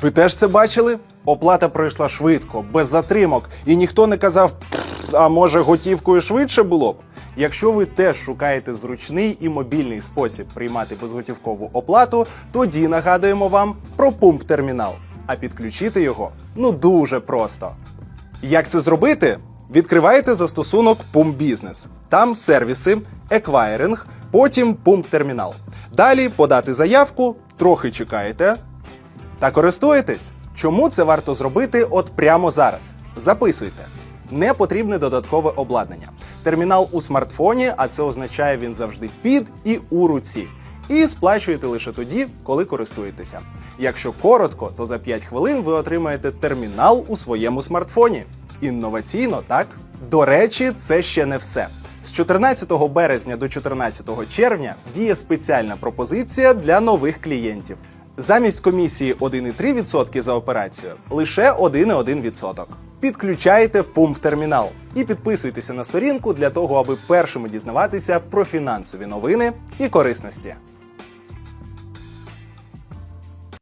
Ви теж це бачили? Оплата пройшла швидко, без затримок, і ніхто не казав, а може готівкою швидше було б. Якщо ви теж шукаєте зручний і мобільний спосіб приймати безготівкову оплату, тоді нагадуємо вам про пумп термінал. А підключити його ну дуже просто. Як це зробити? Відкриваєте застосунок Pump Business. Там сервіси, еквайринг, потім Pump термінал. Далі подати заявку, трохи чекаєте, та користуєтесь. Чому це варто зробити от прямо зараз? Записуйте. Не потрібне додаткове обладнання. Термінал у смартфоні, а це означає, він завжди під і у руці. І сплачуєте лише тоді, коли користуєтеся. Якщо коротко, то за 5 хвилин ви отримаєте термінал у своєму смартфоні. Інноваційно, так? До речі, це ще не все. З 14 березня до 14 червня діє спеціальна пропозиція для нових клієнтів. Замість комісії 1,3% за операцію лише 1,1%. Підключайте пумп термінал і підписуйтеся на сторінку для того, аби першими дізнаватися про фінансові новини і корисності.